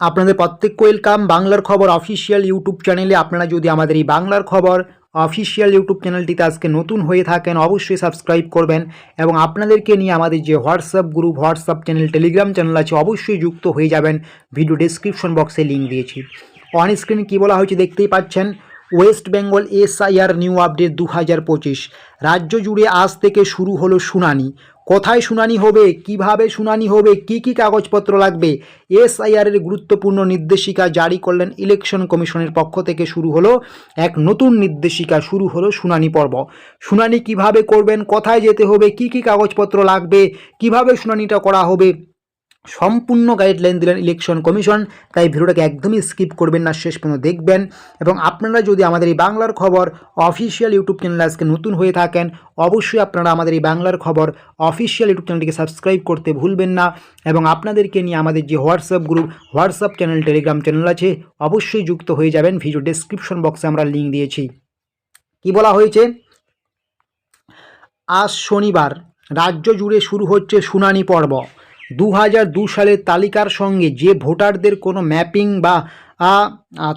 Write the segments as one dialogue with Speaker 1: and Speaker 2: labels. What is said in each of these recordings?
Speaker 1: আপনাদের প্রত্যেককে ওয়েলকাম বাংলার খবর অফিসিয়াল ইউটিউব চ্যানেলে আপনারা যদি আমাদের এই বাংলার খবর অফিসিয়াল ইউটিউব চ্যানেলটিতে আজকে নতুন হয়ে থাকেন, অবশ্যই সাবস্ক্রাইব করবেন এবং আপনাদেরকে নিয়ে আমাদের যে WhatsApp group WhatsApp channel Telegram channel আছে, অবশ্যই যুক্ত হয়ে যাবেন। ভিডিও ডেসক্রিপশন বক্সে লিঙ্ক দিয়েছি। অন স্ক্রিন কী বলা হয়েছে দেখতেই পাচ্ছেন? West Bengal SIR new update দু হাজার পঁচিশ। রাজ্য জুড়ে আজ থেকে শুরু হলো শুনানি। কোথায় শুনানি হবে, কীভাবে শুনানি হবে, কি কি কাগজপত্র লাগবে, এসআইআরের গুরুত্বপূর্ণ নির্দেশিকা জারি করলেন ইলেকশন কমিশনের পক্ষ থেকে শুরু হলো এক নতুন নির্দেশিকা, শুরু হলো শুনানি পর্ব। শুনানি কীভাবে করবেন, কোথায় যেতে হবে, কি কি কাগজপত্র লাগবে, কীভাবে শুনানিটা করা হবে সম্পূর্ণ গাইডলাইন দিলেন ইলেকশন কমিশন তাই ভিডিওটাকে একদমই স্কিপ করবেন না, শেষ পর্যন্ত দেখবেন। এবং আপনারা যদি আমাদের এই বাংলার খবর অফিসিয়াল ইউটিউব চ্যানেলে আজকে নতুন হয়ে থাকেন, অবশ্যই আপনারা আমাদের এই বাংলার খবর অফিসিয়াল ইউটিউব চ্যানেলটিকে সাবস্ক্রাইব করতে ভুলবেন না। এবং আপনাদেরকে নিয়ে আমাদের যে WhatsApp group WhatsApp channel Telegram channel আছে, অবশ্যই যুক্ত হয়ে যাবেন। ভিডিও ডেসক্রিপশন বক্সে আমরা লিঙ্ক দিয়েছি। কি বলা হয়েছে? আজ শনিবার, রাজ্য জুড়ে শুরু হচ্ছে শুনানি পর্ব। দু সালের তালিকার সঙ্গে যে ভোটারদের কোনো ম্যাপিং বা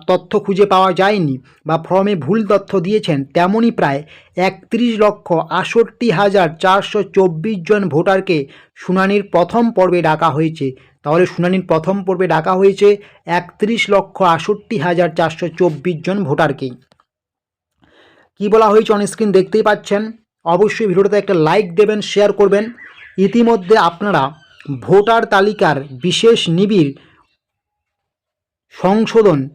Speaker 1: তথ্য খুঁজে পাওয়া যায়নি বা ফর্মে ভুল তথ্য দিয়েছেন তেমনই প্রায় একত্রিশ লক্ষ আষট্টি হাজার চারশো চব্বিশ জন ভোটারকে শুনানির প্রথম পর্বে ডাকা হয়েছে। তাহলে শুনানির প্রথম পর্বে ডাকা হয়েছে একত্রিশ লক্ষ আষট্টি হাজার চারশো চব্বিশ জন ভোটারকে। কি বলা হয়েছে অন স্ক্রিন দেখতেই পাচ্ছেন? অবশ্যই ভিডিওটাতে একটা লাইক দেবেন শেয়ার করবেন। ইতিমধ্যে আপনারা ভোটার তালিকার বিশেষ নিবিড় সংশোধন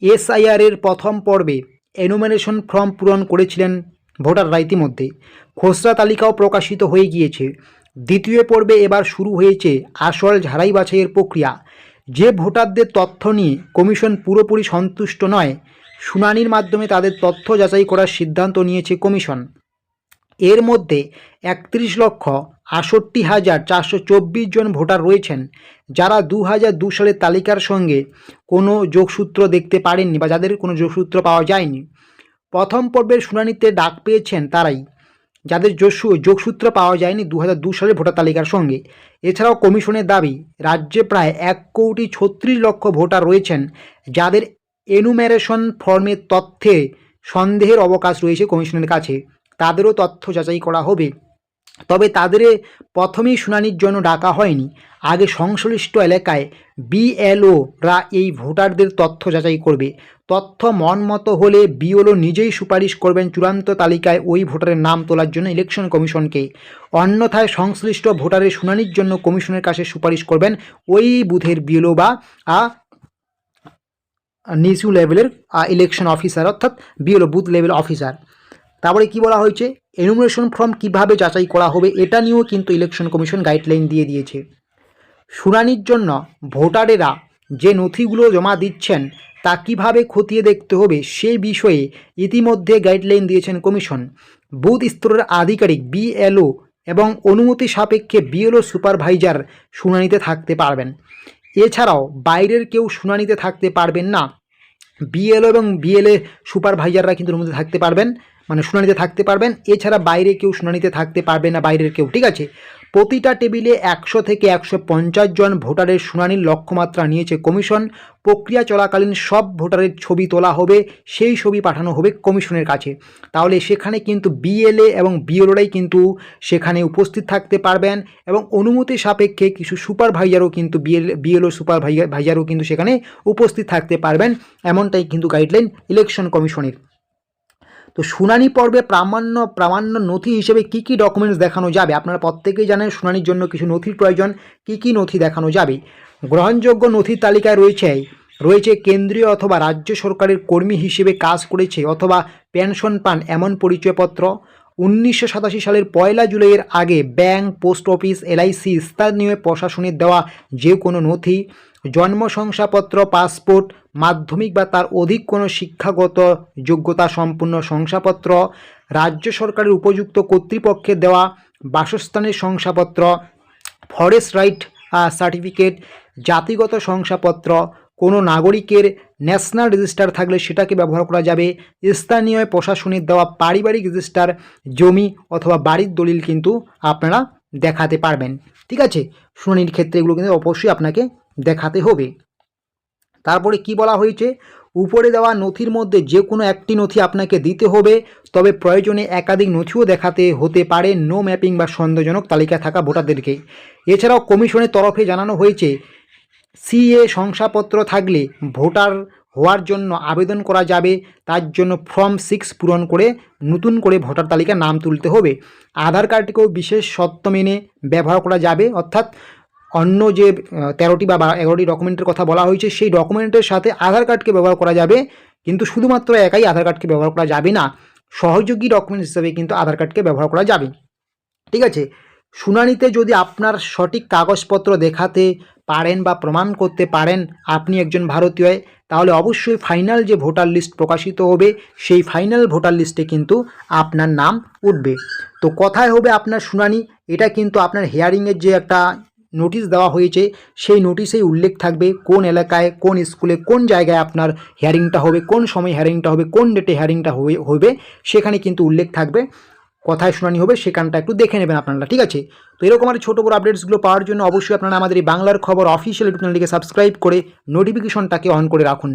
Speaker 1: এসআইআর এর প্রথম পর্বে এনুমিনেশন ফর্ম পূরণ করেছিলেন ভোটাররা ইতিমধ্যে। খসড়া তালিকাও প্রকাশিত হয়ে গিয়েছে। দ্বিতীয় পর্বে এবার শুরু হয়েছে আসল ঝাড়াই বাছাইয়ের প্রক্রিয়া। যে ভোটারদের তথ্য নিয়ে কমিশন পুরোপুরি সন্তুষ্ট নয়, শুনানির মাধ্যমে তাদের তথ্য যাচাই করার সিদ্ধান্ত নিয়েছে কমিশন। এর মধ্যে একত্রিশ লক্ষ আষট্টি হাজার চারশো চব্বিশ জন ভোটার রয়েছেন, যারা দু হাজার দু সালের তালিকার সঙ্গে কোনো যোগসূত্র দেখতে পারেননি বা যাদের কোনো যোগসূত্র পাওয়া যায়নি। প্রথম পর্বের শুনানিতে ডাক পেয়েছেন তারাই, যাদের যোগসু, যোগসূত্র পাওয়া যায়নি দু হাজার দু সালের ভোটার তালিকার সঙ্গে। এছাড়াও কমিশনের দাবি, রাজ্যে প্রায় এক কোটি ছত্রিশ লক্ষ ভোটার রয়েছেন, যাদের এনুমেরেশন ফর্মের তথ্যে সন্দেহের অবকাশ রয়েছে কমিশনের কাছে। তাদেরও তথ্য যাচাই করা হবে। তবে তাদের প্রথমেই শুনানির জন্য ডাকা হয়নি। আগে সংশ্লিষ্ট এলাকায় বিএলওরা এই ভোটারদের তথ্য যাচাই করবে। তথ্য মনমতো হলে বিএলও নিজেই সুপারিশ করবেন চূড়ান্ত তালিকায় ওই ভোটারের নাম তোলার জন্য ইলেকশন কমিশনকে। অন্যথায় সংশ্লিষ্ট ভোটারের শুনানির জন্য কমিশনের কাছে সুপারিশ করবেন ওই বুথের বিএলও বা নিচু লেভেলের ইলেকশন অফিসার অর্থাৎ বিএলও বুথ লেভেল অফিসার তারপরে কি বলা হয়েছে? এনুমিনেশন ফর্ম কীভাবে যাচাই করা হবে এটা নিয়েও কিন্তু ইলেকশন কমিশন গাইডলাইন দিয়ে দিয়েছে। শুনানির জন্য ভোটারেরা যে নথিগুলো জমা দিচ্ছেন, তা কীভাবে খতিয়ে দেখতে হবে সেই বিষয়ে ইতিমধ্যে গাইডলাইন দিয়েছেন কমিশন বুথ স্তরের আধিকারিক বিএলও এবং অনুমতি সাপেক্ষে বিএলও সুপারভাইজার শুনানিতে থাকতে পারবেন। এছাড়াও বাইরের কেউ শুনানিতে থাকতে পারবেন না। বিএলও এবং বিএলএ সুপারভাইজাররা কিন্তু অনুমতি থাকতে পারবেন মানে শুনানিতে থাকতে পারবেন। এছাড়া বাইরে কেউ শুনানিতে থাকতে পারবে না, বাইরের কেউ, ঠিক আছে? প্রতিটা টেবিলে একশো থেকে একশো পঞ্চাশ জন ভোটারের শুনানির লক্ষ্যমাত্রা নিয়েছে কমিশন। প্রক্রিয়া চলাকালীন সব ভোটারের ছবি তোলা হবে, সেই ছবি পাঠানো হবে কমিশনের কাছে। তাহলে সেখানে কিন্তু বিএলএ এবং বিএলওরাই কিন্তু সেখানে উপস্থিত থাকতে পারবেন এবং অনুমতি সাপেক্ষে কিছু সুপারভাইজারও কিন্তু বিএল, বিএলও সুপারভাইজার, ভাইজারও কিন্তু সেখানে উপস্থিত থাকতে পারবেন। এমনটাই কিন্তু গাইডলাইন ইলেকশন কমিশনের। তো শুনানি পর্বে প্রামাণ্য প্রামাণ্য নথি হিসেবে কি কি ডকুমেন্টস দেখানো যাবে? আপনারা প্রত্যেকেই জানেন শুনানির জন্য কিছু নথির প্রয়োজন। কি কি নথি দেখানো যাবে? গ্রহণযোগ্য নথির তালিকায় রয়েছে রয়েছে কেন্দ্রীয় অথবা রাজ্য সরকারের কর্মী হিসেবে কাজ করেছে অথবা পেনশন পান এমন পরিচয়পত্র। উনিশশো সাতাশি সালের পয়লা জুলাইয়ের আগে ব্যাংক, পোস্ট অফিস, এলআইসি স্থানীয় প্রশাসনের দেওয়া যে কোনো নথি, জন্ম শংসাপত্র, পাসপোর্ট মাধ্যমিক বা তার অধিক কোনো শিক্ষাগত যোগ্যতা সম্পূর্ণ শংসাপত্র, রাজ্য সরকারের উপযুক্ত কর্তৃপক্ষের দেওয়া বাসস্থানের শংসাপত্র ফরেস্ট রাইট সার্টিফিকেট জাতিগত শংসাপত্র, কোনো নাগরিকের ন্যাশনাল রেজিস্টার থাকলে সেটাকে ব্যবহার করা যাবে। স্থানীয় প্রশাসনের দেওয়া পারিবারিক রেজিস্টার জমি অথবা বাড়ির দলিল কিন্তু আপনারা দেখাতে পারবেন। ঠিক আছে? শুনানির ক্ষেত্রে এগুলো কিন্তু অবশ্যই আপনাকে দেখাতে হবে। তারপরে কি বলা হয়েছে? উপরে দেওয়া নথির মধ্যে যে কোনো একটি নথি আপনাকে দিতে হবে, তবে প্রয়োজনে একাধিক নথিও দেখাতে হতে পারে। নো ম্যাপিং বা সন্দেহজনক তালিকায় থাকা ভোটারদেরকে। এছাড়াও কমিশনের তরফে জানানো হয়েছে, সিএ শংসাপত্র থাকলে ভোটার হওয়ার জন্য আবেদন করা যাবে। তার জন্য ফর্ম সিক্স পূরণ করে নতুন করে ভোটার তালিকায় নাম তুলতে হবে। আধার কার্ডটিকেও বিশেষ শর্ত মেনে ব্যবহার করা যাবে। অর্থাৎ অন্য যে তেরোটি বা এগারোটি ডকুমেন্টের কথা বলা হয়েছে, সেই ডকুমেন্টের সাথে আধার কার্ডকে ব্যবহার করা যাবে, কিন্তু শুধুমাত্র একাই আধার কার্ডকে ব্যবহার করা যাবে না, সহযোগী ডকুমেন্টস হিসেবে কিন্তু আধার কার্ডকে ব্যবহার করা যাবে। ঠিক আছে? শুনানিতে যদি আপনার সঠিক কাগজপত্র দেখাতে পারেন বা প্রমাণ করতে পারেন আপনি একজন ভারতীয়, তাহলে অবশ্যই ফাইনাল যে ভোটার লিস্ট প্রকাশিত হবে, সেই ফাইনাল ভোটার লিস্টে কিন্তু আপনার নাম উঠবে। তো কথায় হবে আপনার শুনানি, এটা কিন্তু আপনার হিয়ারিংয়ের যে একটা নোটিশ দেওয়া হয়েছে। সেই নোটিশেই উল্লেখ থাকবে কোন এলাকায়, কোন স্কুলে, কোন জায়গায় আপনার হিয়ারিংটা হবে, কোন সময় হিয়ারিংটা হবে, কোন ডেটে হিয়ারিংটা হবে সেখানে কিন্তু উল্লেখ থাকবে। কথায় শুনানি হবে, সেখানটা একটু দেখে নেবেন আপনারা, ঠিক আছে? তো এরকম আর ছোটো বড় আপডেটসগুলো পাওয়ার জন্য অবশ্যই আপনারা আমাদের এই বাংলার খবর অফিসিয়াল ইউটিউব চ্যানেলটিকে সাবস্ক্রাইব করে নোটিফিকেশনটাকে অন করে রাখুন।